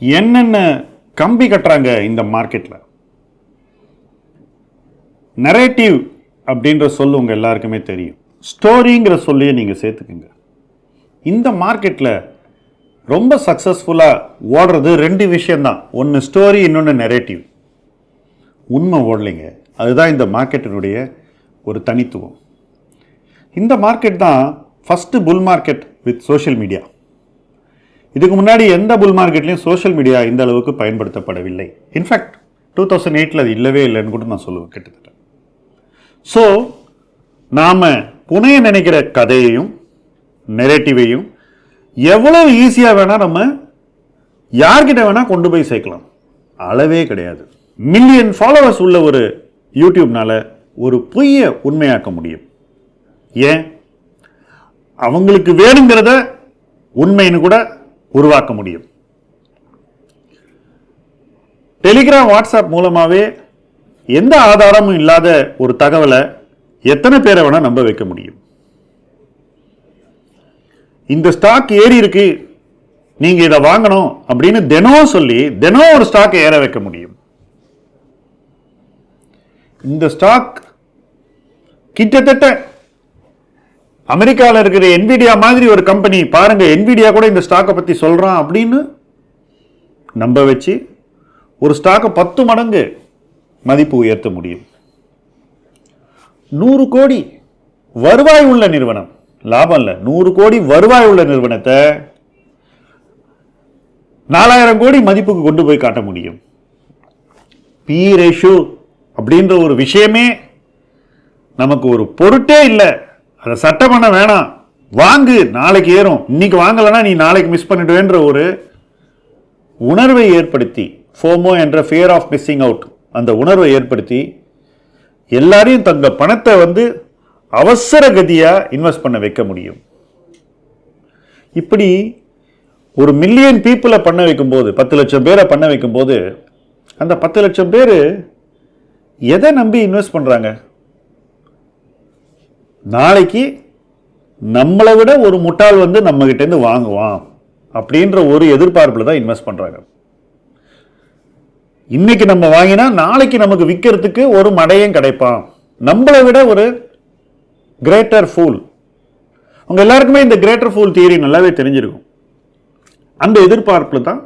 என்னென்ன கம்பி கட்டுறாங்க இந்த மார்க்கெட்டில் நரேட்டிவ் அப்படின்ற சொல் உங்கள் எல்லாருக்குமே தெரியும். ஸ்டோரிங்கிற சொல்லியே நீங்கள் சேர்த்துக்குங்க. இந்த மார்க்கெட்டில் ரொம்ப சக்ஸஸ்ஃபுல்லாக ஓடுறது ரெண்டு விஷயந்தான் ஒன்று ஸ்டோரி இன்னொன்று நெரேட்டிவ். உண்மை ஓடலைங்க. அதுதான் இந்த மார்க்கெட்டினுடைய ஒரு தனித்துவம். இந்த மார்க்கெட் தான் first full market with social media இதுக்கு முன்னாடி எந்த புல் மார்க்கெட்லையும் சோஷியல் மீடியா இந்த அளவுக்கு பயன்படுத்தப்படவில்லை. இன்ஃபேக்ட் டூ தௌசண்ட் எயிட்டில் அது இல்லவே இல்லைன்னு கூட நான் சொல்லுவேன் கிட்டத்தட்ட. ஸோ நாம் புனைய நினைக்கிற கதையையும் நெரேட்டிவையும் எவ்வளோ ஈஸியாக வேணால் நம்ம யார்கிட்ட வேணால் கொண்டு போய் சேர்க்கலாம். அளவே கிடையாது. மில்லியன் ஃபாலோவர்ஸ் உள்ள ஒரு யூடியூப்னால ஒரு பொய்யை உண்மையாக்க முடியும். ஏன்? அவங்களுக்கு வேணுங்கிறத உண்மைன்னு கூட உருவாக்க முடியும். டெலிகிராம் வாட்ஸ்அப் மூலமாகவே எந்த ஆதாரமும் இல்லாத ஒரு தகவலை எத்தனை பேரை வேணால் நம்ப வைக்க முடியும். இந்த ஸ்டாக் ஏறி இருக்கு நீங்க இதை வாங்கணும் அப்படின்னு தினம் சொல்லி தினம் ஒரு ஸ்டாக் ஏற வைக்க முடியும். இந்த ஸ்டாக் கிட்டத்தட்ட அமெரிக்காவில் இருக்கிற என்விடியா மாதிரி ஒரு கம்பெனி பாருங்க என்விடியா கூட இந்த ஸ்டாக்கை பற்றி சொல்கிறான் அப்படின்னு நம்ப வச்சு ஒரு ஸ்டாக்கை பத்து மடங்கு மதிப்பு உயர்த்த முடியும். நூறு கோடி வருவாய் உள்ள நிறுவனம். லாபம் இல்லை. நூறு கோடி வருவாய் உள்ள நிறுவனத்தை நாலாயிரம் கோடி மதிப்புக்கு கொண்டு போய் காட்ட முடியும். பி ரேஷு அப்படின்ற ஒரு விஷயமே நமக்கு ஒரு பொருட்டே இல்லை. அதை சட்டம் பண்ண வேணாம். வாங்கு நாளைக்கு ஏறும். இன்னைக்கு வாங்கலைன்னா நீ நாளைக்கு மிஸ் பண்ணிடுவேன்ற ஒரு உணர்வை ஏற்படுத்தி ஃபோமோ என்ற ஃபியர் ஆஃப் மிஸ்ஸிங் அவுட் அந்த உணர்வை ஏற்படுத்தி எல்லாரையும் தங்க பணத்தை வந்து அவசர கதியாக இன்வெஸ்ட் பண்ண வைக்க முடியும். இப்படி ஒரு மில்லியன் பீப்புளை பண்ண வைக்கும்போது பத்து லட்சம் பேரை பண்ண வைக்கும்போது அந்த பத்து லட்சம் பேர் எதை நம்பி இன்வெஸ்ட் பண்ணுறாங்க நாளைக்கு நம்மளை விட ஒரு முட்டாள் வந்து நம்மகிட்டேருந்து வாங்குவான் அப்படின்ற ஒரு எதிர்பார்ப்பில் தான் இன்வெஸ்ட் பண்ணுறாங்க இன்னைக்கு நம்ம வாங்கினா நாளைக்கு நமக்கு விற்கிறதுக்கு ஒரு மடையும் கிடைப்பான். நம்மளை விட ஒரு கிரேட்டர் ஃபூல் அவங்க எல்லாருக்குமே இந்த கிரேட்டர் ஃபூல் தியரி நல்லாவே தெரிஞ்சிருக்கும். அந்த எதிர்பார்ப்பில் தான்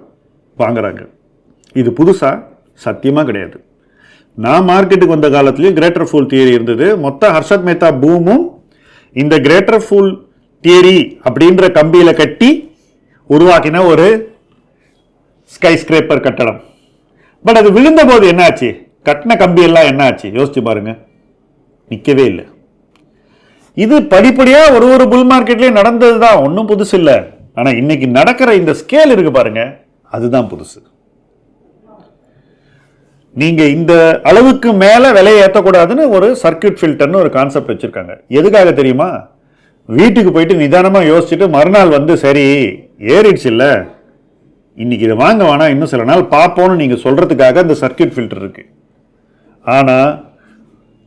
வாங்குறாங்க. இது புதுசாக சத்தியமாக கிடையாது. நான் மார்க்கெட்டுக்கு வந்த காலத்துலேயும் கிரேட்டர் ஃபூல் தியரி இருந்தது. மொத்த ஹர்ஷத் மேத்தா பூமும் இந்த கிரேட்டர் ஃபூல் தியரி அப்படின்ற கம்பியில் கட்டி உருவாக்கின ஒரு ஸ்கை ஸ்கிரேப்பர் கட்டடம். பட் அது விழுந்த போது என்னாச்சு? கட்டின கம்பியெல்லாம் என்னாச்சு? யோசிச்சு பாருங்க. நிற்கவே இல்லை. இது படிப்படியாக ஒரு ஒரு புல் மார்க்கெட்லேயும் நடந்தது தான் ஒன்றும் புதுசு இல்லை ஆனால் இன்னைக்கு நடக்கிற இந்த ஸ்கேல் இருக்கு பாருங்க. அதுதான் புதுசு. நீங்கள் இந்த அளவுக்கு மேலே விலையை ஏற்றக்கூடாதுன்னு ஒரு சர்க்கியூட் ஃபில்டர்னு ஒரு கான்செப்ட் வச்சுருக்காங்க. எதுக்காக தெரியுமா? வீட்டுக்கு போயிட்டு நிதானமாக யோசிச்சுட்டு மறுநாள் வந்து சரி ஏறிடுச்சு இல்லை. இன்னைக்கு இதை வாங்க வேணாம் இன்னும் சில நாள் பார்ப்போம்னு நீங்கள் சொல்கிறதுக்காக இந்த சர்க்கியூட் ஃபில்டர் இருக்குது ஆனால்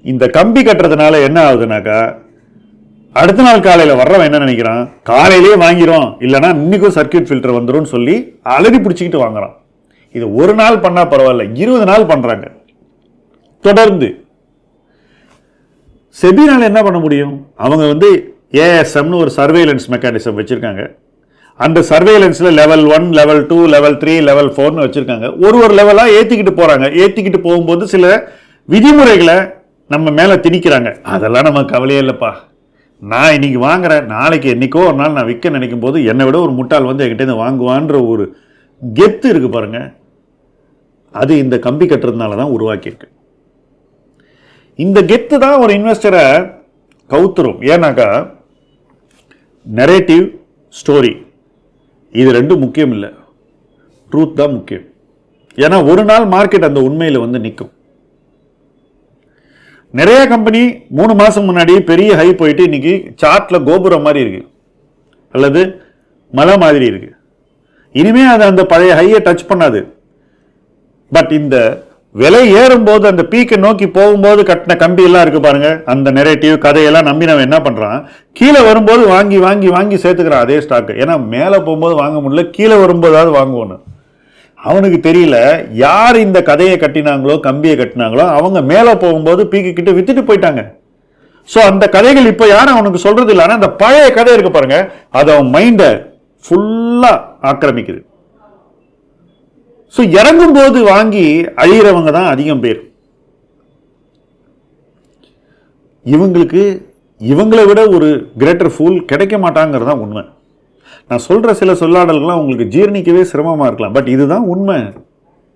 இந்த கம்பி கட்டுறதுனால என்ன ஆகுதுனாக்கா அடுத்த நாள் காலையில் வர்றவன் என்ன நினைக்கிறான்? காலையிலேயே வாங்கிறோம் இல்லைனா இன்னைக்கும் சர்க்கியூட் ஃபில்டர் வந்துடும் சொல்லி அலறி பிடிச்சிக்கிட்டு வாங்குறான். இது ஒரு நாள் பண்ணால் பரவாயில்ல இருபது நாள் பண்ணுறாங்க தொடர்ந்து. செபினால் என்ன பண்ண முடியும்? அவங்க வந்து ஏஎஸ்எம்னு ஒரு சர்வேலன்ஸ் மெக்கானிசம் வச்சுருக்காங்க. அந்த சர்வேலன்ஸில் level one level two level three level ஃபோர்னு வச்சுருக்காங்க. ஒரு ஒரு லெவலாக ஏற்றிக்கிட்டு போகிறாங்க ஏற்றிக்கிட்டு போகும்போது சில விதிமுறைகளை நம்ம மேலே திணிக்கிறாங்க. அதெல்லாம் நம்ம கவலையே இல்லைப்பா. நான் இன்னைக்கு வாங்குறேன். நாளைக்கு என்னைக்கோ ஒரு நாள் நான் விற்க நினைக்கும் போது என்னை விட ஒரு முட்டாள் வந்து என்கிட்ட வாங்குவான்ற ஒரு கெத்து இருக்குது பாருங்கள் அது இந்த கம்பி கட்டுறதுனால தான் உருவாக்கியிருக்கு. இந்த கெத்து தான் ஒரு இன்வெஸ்டரை கவுத்துரும். ஏன்னாக்கா நரேட்டிவ் ஸ்டோரி இது ரெண்டும் முக்கியம் இல்லை. ட்ரூத் தான் முக்கியம். ஏன்னா ஒரு நாள் மார்க்கெட் அந்த உண்மையில் வந்து நிற்கும் நிறைய கம்பெனி மூணு மாதம் முன்னாடி பெரிய ஹை போயிட்டு இன்னைக்கு சார்ட்டில் கோபுரம் மாதிரி இருக்கு. அல்லது மலை மாதிரி இருக்கு. இனிமே அது அந்த பழைய ஹையை டச் பண்ணாது. பட் இந்த விலை ஏறும்போது அந்த பீக்கை நோக்கி போகும்போது கட்டின கம்பியெல்லாம் இருக்குது பாருங்கள் பாருங்க. அந்த நெரேட்டிவ் கதையெல்லாம் நம்பி நம்ம என்ன பண்ணுறான் கீழே வரும்போது வாங்கி வாங்கி வாங்கி சேர்த்துக்கிறான் அதே ஸ்டாக்கு ஏன்னா மேலே போகும்போது வாங்க முடியல கீழே வரும்போதாவது வாங்குவோன்னு. அவனுக்கு தெரியல யார் இந்த கதையை கட்டினாங்களோ கம்பியை கட்டினாங்களோ அவங்க மேலே போகும்போது பீக்கு கிட்ட வித்துட்டு போயிட்டாங்க. ஸோ அந்த கதைகள் இப்போ யாரும் அவனுக்கு சொல்றது இல்லை. ஆனால் அந்த பழைய கதை இருக்கு பாருங்க. அது அவன் மைண்டை ஃபுல்லாக ஆக்கிரமிக்குது. ஸோ இறங்கும் போது வாங்கி அழியிறவங்க தான் அதிகம் பேர். இவங்களுக்கு இவங்களை விட ஒரு கிரேட்டர் ஃபூல் கிடைக்க மாட்டாங்கிறது தான் உண்மை. நான் சொல்கிற சில சொல்லாடல்கள்லாம் உங்களுக்கு ஜீர்ணிக்கவே சிரமமாக இருக்கலாம். பட் இதுதான் உண்மை.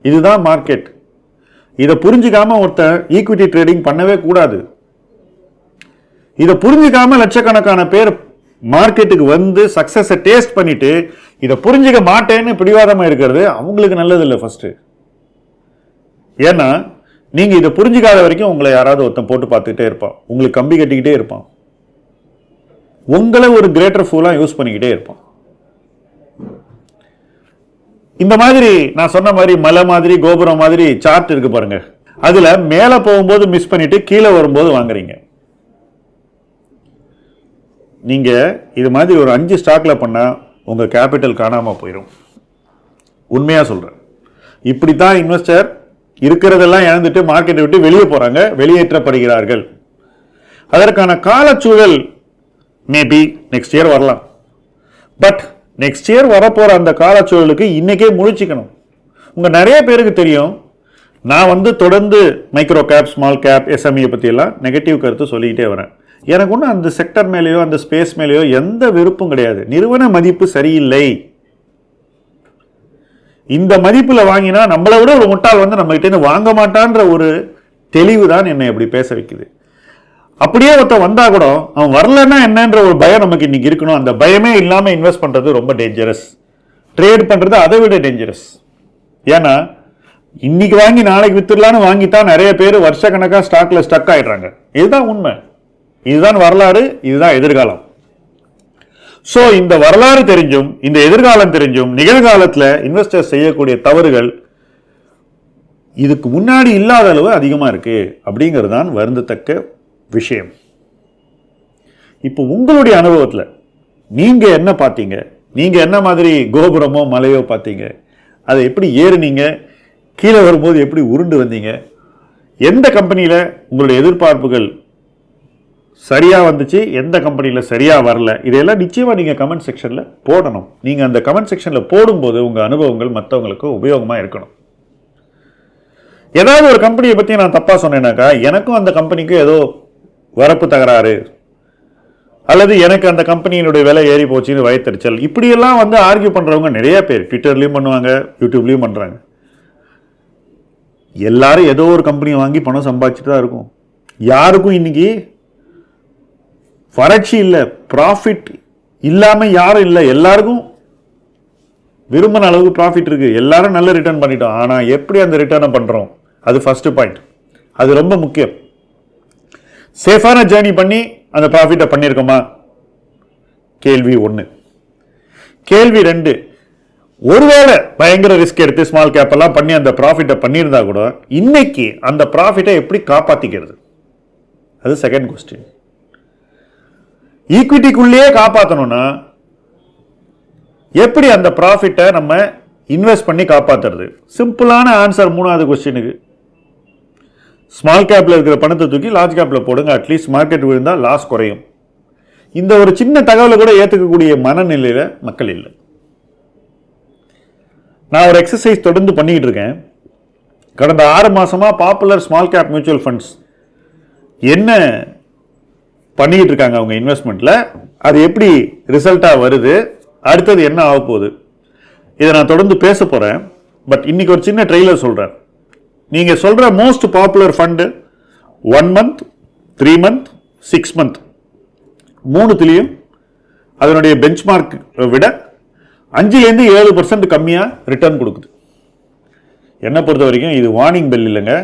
இதுதான் மார்க்கெட் இதை புரிஞ்சுக்காம ஒருத்தன் ஈக்விட்டி ட்ரேடிங் பண்ணவே கூடாது. இதை புரிஞ்சுக்காம லட்சக்கணக்கான பேர் மார்க்கெட்டுக்கு வந்து சக்ஸஸை டேஸ்ட் பண்ணிட்டு இதை புரிஞ்சுக்க மாட்டேன்னு பிடிவாதமாக இருக்கிறது அவங்களுக்கு நல்லதில்லை ஃபஸ்ட்டு ஏன்னா நீங்கள் இதை புரிஞ்சுக்காத வரைக்கும் உங்களை யாராவது ஒருத்தன் போட்டு பார்த்துக்கிட்டே இருப்பான். உங்களுக்கு கம்பி கட்டிக்கிட்டே இருப்பான். உங்களை ஒரு கிரேட்டர் ஃபூலாக யூஸ் பண்ணிக்கிட்டே இருப்பான். இந்த மாதிரி நான் சொன்ன மாதிரி மலை மாதிரி கோபுரம் மாதிரி சார்ட் இருக்கு பாருங்க. அதில் மேலே போகும்போது மிஸ் பண்ணிட்டு கீழே வரும்போது வாங்குறீங்க. நீங்கள் இது மாதிரி ஒரு அஞ்சு ஸ்டாக்ல பண்ணால் உங்கள் கேபிட்டல் காணாமல் போயிடும் உண்மையாக சொல்கிறேன் இப்படி தான் இன்வெஸ்டர் இருக்கிறதெல்லாம் இழந்துட்டு மார்க்கெட்டை விட்டு வெளியே போகிறாங்க வெளியேற்றப்படுகிறார்கள். அதற்கான காலச்சூழல் மேபி நெக்ஸ்ட் இயர் வரலாம். பட் நெக்ஸ்ட் இயர் வரப்போகிற அந்த காலச்சூழலுக்கு இன்னைக்கே முழிச்சிக்கணும். உங்கள் நிறைய பேருக்கு தெரியும் நான் வந்து தொடர்ந்து micro cap small cap SME பற்றியெல்லாம் நெகட்டிவ் கருத்து சொல்லிக்கிட்டே வரேன். எனக்கு ஒன்றும் அந்த செக்டர் மேலேயோ அந்த ஸ்பேஸ் மேலேயோ எந்த விருப்பம் கிடையாது. நிறுவன மதிப்பு சரியில்லை. இந்த மதிப்பில் வாங்கினா நம்மளை விட ஒரு முட்டாள் வந்து நம்மகிட்ட வாங்க மாட்டான்ற ஒரு தெளிவு தான் என்னை அப்படி பேச வைக்குது. அப்படியே ஒருத்தன் வந்தா கூட அவன் வரலன்னா என்னன்ற ஒரு பயம் நமக்கு இன்னைக்கு இருக்கணும். அந்த பயமே இல்லாமல் இன்வெஸ்ட் பண்ணுறது ரொம்ப டேஞ்சரஸ் ட்ரேட் பண்ணுறது அதை விட டேஞ்சரஸ் ஏன்னா இன்னைக்கு வாங்கி நாளைக்கு வித்துடலான்னு வாங்கித்தான் நிறைய பேர் வருஷக்கணக்காக ஸ்டாக்ல ஸ்டக் ஆயிடுறாங்க. இதுதான் உண்மை. இதுதான் வரலாறு இதுதான் எதிர்காலம். ஸோ இந்த வரலாறு தெரிஞ்சும் இந்த எதிர்காலம் தெரிஞ்சும் நிகழ்காலத்தில் இன்வெஸ்டர் செய்யக்கூடிய தவறுகள் இதுக்கு முன்னாடி இல்லாத அளவு அதிகமாக இருக்குது அப்படிங்கிறது தான் வருந்தத்தக்க விஷயம். இப்போ உங்களுடைய அனுபவத்தில் நீங்கள் என்ன பார்த்தீங்க? நீங்கள் என்ன மாதிரி கோபுரமோ மலையோ பார்த்தீங்க? அதை எப்படி ஏறுனீங்க? கீழே வரும்போது எப்படி உருண்டு வந்தீங்க? எந்த கம்பெனியில் உங்களுடைய எதிர்பார்ப்புகள் சரியாக வந்துச்சு எந்த கம்பெனியில் சரியாக வரல இதையெல்லாம் நிச்சயமாக நீங்கள் கமெண்ட் செக்ஷனில் போடணும். நீங்கள் அந்த கமெண்ட் செக்ஷனில் போடும்போது உங்கள் அனுபவங்கள் மற்றவங்களுக்கு உபயோகமாக இருக்கணும். ஏதாவது ஒரு கம்பெனியை பற்றி நான் தப்பாக சொன்னேனாக்கா எனக்கும் அந்த கம்பெனிக்கும் ஏதோ வரப்பு தகராறு அல்லது எனக்கு அந்த கம்பெனியினுடைய விலை ஏறி போச்சுன்னு வயத்தறிச்சல் இப்படியெல்லாம் வந்து ஆர்கியூ பண்ணுறவங்க நிறைய பேர். ட்விட்டர்லேயும் பண்ணுவாங்க யூடியூப்லேயும் பண்ணுறாங்க எல்லாரும் ஏதோ ஒரு கம்பெனியை வாங்கி பணம் சம்பாதிச்சுட்டு தான் இருக்கும். யாருக்கும் இன்றைக்கி வறட்சி இல்லை ப்ராஃபிட் இல்லாமல் யாரும் இல்லை எல்லாருக்கும் விரும்பின அளவுக்கு ப்ராஃபிட் இருக்குது எல்லாரும் நல்ல ரிட்டர்ன் பண்ணிட்டோம். ஆனால் எப்படி அந்த ரிட்டர்னை பண்ணுறோம் அது ஃபஸ்ட்டு பாயிண்ட் அது ரொம்ப முக்கியம். சேஃபான ஜேர்னி பண்ணி அந்த ப்ராஃபிட்டை பண்ணியிருக்கோமா கேள்வி ஒன்று கேள்வி ரெண்டு. ஒருவேளை பயங்கர ரிஸ்க் எடுத்து ஸ்மால் கேப்பெல்லாம் பண்ணி அந்த ப்ராஃபிட்டை பண்ணியிருந்தா கூட இன்னைக்கு அந்த ப்ராஃபிட்டை எப்படி காப்பாற்றிக்கிறது அது செகண்ட் கொஸ்டின் ஈக்விட்டிக்குள்ளேயே காப்பாற்றணும்னா எப்படி அந்த ப்ராஃபிட்டை நம்ம இன்வெஸ்ட் பண்ணி காப்பாத்துறது? சிம்பிளான ஆன்சர் மூணாவது கொஸ்டினுக்கு ஸ்மால் கேப்பில் இருக்கிற பணத்தை தூக்கி லார்ஜ் கேப்பில் போடுங்க. அட்லீஸ்ட் மார்க்கெட் விழுந்தால் லாஸ் குறையும். இந்த ஒரு சின்ன தகவலை கூட ஏற்றுக்கக்கூடிய மனநிலையில் மக்கள் இல்லை. நான் ஒரு எக்ஸசைஸ் தொடர்ந்து பண்ணிக்கிட்டு இருக்கேன். கடந்த ஆறு மாதமாக popular small cap mutual funds என்ன பண்ணிக்கிட்டு இருக்காங்க அவங்க இன்வெஸ்ட்மெண்ட்டில் அது எப்படி ரிசல்ட்டாக வருது? அடுத்தது என்ன ஆக போகுது? இதை நான் தொடர்ந்து பேச போகிறேன் பட் இன்னைக்கு ஒரு சின்ன ட்ரெய்லர் சொல்கிறேன் நீங்கள் சொல்கிற most popular fund one month three month six month மூணுத்துலேயும் அதனுடைய பெஞ்ச்மார்க் விட அஞ்சுலேருந்து ஏழு பர்சன்ட் கம்மியாக ரிட்டர்ன் கொடுக்குது. என்னை பொறுத்த வரைக்கும் இது வார்னிங் பெல் இல்லைங்க.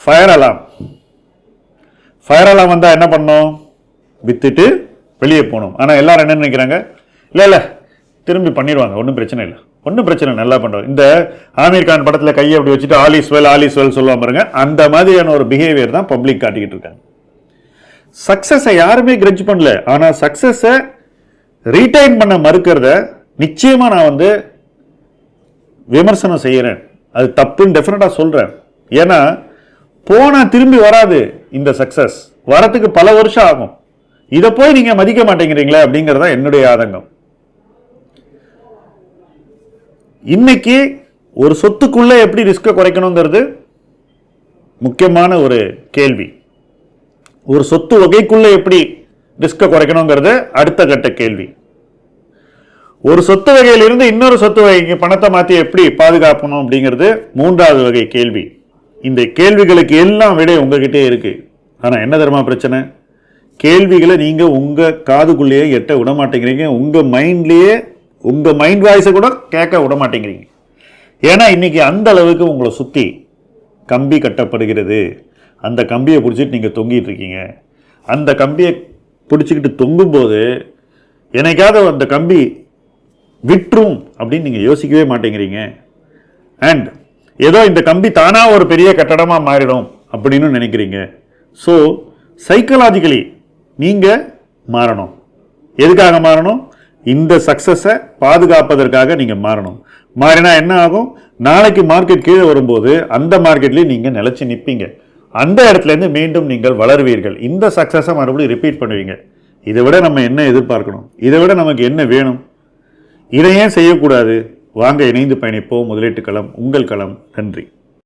ஃபயர் அலாம் ஃபயர் அலாம் வந்தால் என்ன பண்ணோம் வித்துட்டு வெளியே போகணும். ஆனால் எல்லாரும் என்ன நினைக்கிறாங்க? இல்லை இல்லை திரும்பி பண்ணிடுவாங்க. ஒன்றும் பிரச்சனை இல்லை. ஒன்றும் பிரச்சனை இல்லை, நல்லா பண்ணுறோம் இந்த ஆமீர் கான் படத்தில் கையை அப்படி வச்சுட்டு ஆலிஸ் வெல் ஆலிஸ் வெல் சொல்லுவாங்க பாருங்க. அந்த மாதிரியான ஒரு பிஹேவியர் தான் பப்ளிக் காட்டிக்கிட்டு இருக்காங்க. சக்ஸஸை யாருமே கிரட்ஜ் பண்ணல. ஆனால் சக்ஸஸை ரீடைன் பண்ண மறுக்கிறத நிச்சயமாக நான் வந்து விமர்சனம் செய்கிறேன் அது தப்புன்னு டெஃபினட்டாக சொல்கிறேன் ஏன்னா போனால் திரும்பி வராது இந்த சக்ஸஸ் வரத்துக்கு பல வருஷம் ஆகும். இதை போய் நீங்கள் மதிக்க மாட்டேங்கிறீங்களே அப்படிங்கிறதா என்னுடைய ஆதங்கம். இன்னைக்கு ஒரு சொத்துக்குள்ளே எப்படி ரிஸ்க்கை குறைக்கணுங்கிறது முக்கியமான ஒரு கேள்வி. ஒரு சொத்து வகைக்குள்ளே எப்படி ரிஸ்க்கை குறைக்கணுங்கிறது அடுத்த கட்ட கேள்வி. ஒரு சொத்து வகையிலிருந்து இன்னொரு சொத்து வகைக்கு பணத்தை மாற்றி எப்படி பாதுகாக்கணும் அப்படிங்கிறது மூன்றாவது வகை கேள்வி. இந்த கேள்விகளுக்கு எல்லாம் விட உங்ககிட்டே இருக்கு. ஆனால் என்ன தரமா பிரச்சனை? கேள்விகளை நீங்கள் உங்கள் காதுக்குள்ளேயே எட்ட விட மாட்டேங்கிறீங்க. உங்கள் மைண்ட்லேயே உங்கள் மைண்ட் வாய்ஸை கூட கேட்க விட மாட்டேங்கிறீங்க. ஏன்னா இன்னைக்கு அந்த அளவுக்கு உங்களை சுற்றி கம்பி கட்டப்படுகிறது. அந்த கம்பியை பிடிச்சிட்டு நீங்கள் தொங்கிட்டு இருக்கீங்க. அந்த கம்பியை பிடிச்சிக்கிட்டு தொங்கும்போது என்னைக்காவது அந்த கம்பி விட்டுரும் அப்படின்னு நீங்கள் யோசிக்கவே மாட்டேங்கிறீங்க. அண்ட் ஏதோ இந்த கம்பி தானாக ஒரு பெரிய கட்டடமாக மாறிடும் அப்படின்னு நினைக்கிறீங்க. ஸோ சைக்கலாஜிக்கலி நீங்கள் மாறணும். எதுக்காக மாறணும்? இந்த சக்ஸஸை பாதுகாப்பதற்காக நீங்கள் மாறணும். மாறினா என்ன ஆகும்? நாளைக்கு மார்க்கெட் கீழே வரும்போது அந்த மார்க்கெட்லேயும் நீங்கள் நிலச்சி நிற்பீங்க அந்த இடத்துலேருந்து மீண்டும் நீங்கள் வளருவீர்கள். இந்த சக்ஸஸை மறுபடியும் ரிப்பீட் பண்ணுவீங்க. இதை விட நம்ம என்ன எதிர்பார்க்கணும்? இதை விட நமக்கு என்ன வேணும்? இதை ஏன் செய்யக்கூடாது? வாங்க இணைந்து பயணிப்போம். முதலீட்டு களம் உங்கள் களம். நன்றி.